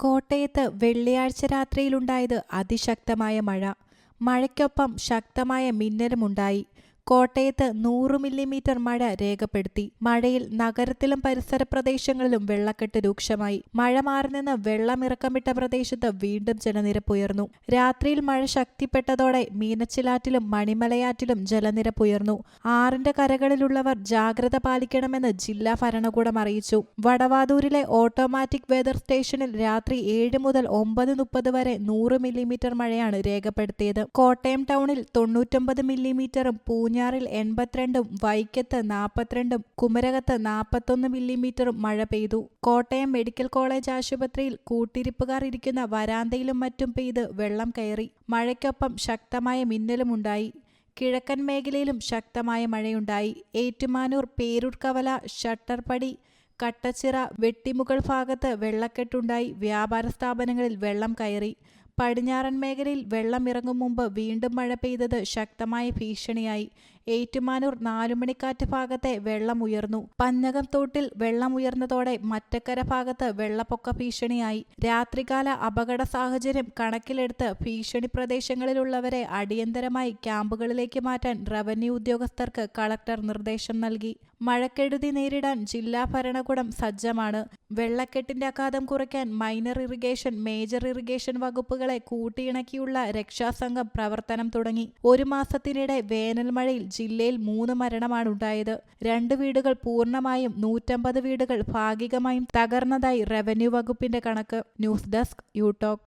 കോട്ടയത്ത് വെള്ളിയാഴ്ച രാത്രിയിലുണ്ടായത് അതിശക്തമായ മഴ. മഴയ്ക്കൊപ്പം ശക്തമായ മിന്നലുമുണ്ടായി. കോട്ടയത്ത് നൂറ് മില്ലിമീറ്റർ മഴ രേഖപ്പെടുത്തി. മഴയിൽ നഗരത്തിലും പരിസര പ്രദേശങ്ങളിലും വെള്ളക്കെട്ട് രൂക്ഷമായി. മഴ മാറി നിന്ന് വെള്ളമിറക്കമിട്ട പ്രദേശത്ത് വീണ്ടും ജലനിരപ്പ് ഉയർന്നു. രാത്രിയിൽ മഴ ശക്തിപ്പെട്ടതോടെ മീനച്ചിലാറ്റിലും മണിമലയാറ്റിലും ജലനിരപ്പ് ഉയർന്നു. ആറിന്റെ കരകളിലുള്ളവർ ജാഗ്രത പാലിക്കണമെന്ന് ജില്ലാ ഭരണകൂടം അറിയിച്ചു. വടവാതൂരിലെ ഓട്ടോമാറ്റിക് വെതർ സ്റ്റേഷനിൽ രാത്രി ഏഴ് മുതൽ ഒമ്പത് മുപ്പത് വരെ നൂറ് മില്ലിമീറ്റർ മഴയാണ് രേഖപ്പെടുത്തിയത്. കോട്ടയം ടൗണിൽ തൊണ്ണൂറ്റൊമ്പത് മില്ലിമീറ്ററും പൂഞ്ഞാറിൽ എൺപത്തിരണ്ടും വൈക്കത്ത് നാൽപ്പത്തിരണ്ടും കുമരകത്ത് നാൽപ്പത്തൊന്ന് മില്ലിമീറ്ററും മഴ പെയ്തു. കോട്ടയം മെഡിക്കൽ കോളേജ് ആശുപത്രിയിൽ കൂട്ടിരിപ്പുകാർ ഇരിക്കുന്ന വരാന്തയിലും മറ്റും പെയ്ത് വെള്ളം കയറി. മഴയ്ക്കൊപ്പം ശക്തമായ മിന്നലുമുണ്ടായി കിഴക്കൻ മേഖലയിലും ശക്തമായ മഴയുണ്ടായി. ഏറ്റുമാനൂർ പേരൂർക്കവല ഷട്ടർപടി കട്ടച്ചിറ വെട്ടിമുകൾ ഭാഗത്ത് വെള്ളക്കെട്ടുണ്ടായി. വ്യാപാര സ്ഥാപനങ്ങളിൽ വെള്ളം കയറി. പടിഞ്ഞാറൻ മേഖലയിൽ വെള്ളമിറങ്ങും മുമ്പ് വീണ്ടും മഴ പെയ്തത് ശക്തമായ ഭീഷണിയായി. ഏറ്റുമാനൂർ നാലുമണിക്കാറ്റ് ഭാഗത്തെ വെള്ളം ഉയർന്നു. പന്നകം തോട്ടിൽ വെള്ളം ഉയർന്നതോടെ മറ്റക്കര ഭാഗത്ത് വെള്ളപ്പൊക്ക ഭീഷണിയായി. രാത്രികാല അപകട സാഹചര്യം കണക്കിലെടുത്ത് ഭീഷണി പ്രദേശങ്ങളിലുള്ളവരെ അടിയന്തരമായി ക്യാമ്പുകളിലേക്ക് മാറ്റാൻ റവന്യൂ ഉദ്യോഗസ്ഥർക്ക് കളക്ടർ നിർദ്ദേശം നൽകി. മഴക്കെടുതി നേരിടാൻ ജില്ലാ ഭരണകൂടം സജ്ജമാണ്. വെള്ളക്കെട്ടിന്റെ ആഘാതം കുറയ്ക്കാൻ മൈനർ ഇറിഗേഷൻ മേജർ ഇറിഗേഷൻ വകുപ്പുകളെ കൂട്ടിയിണക്കിയുള്ള രക്ഷാസംഘം പ്രവർത്തനം തുടങ്ങി. ഒരു മാസത്തിനിടെ വേനൽ മഴയിൽ ജില്ലയിൽ മൂന്ന് മരണമാണ് ഉണ്ടായത് രണ്ട് വീടുകൾ പൂർണമായും നൂറ്റമ്പത് വീടുകൾ ഭാഗികമായും തകർന്നതായി റവന്യൂ വകുപ്പിന്റെ കണക്ക്. News desk യൂടോക്ക്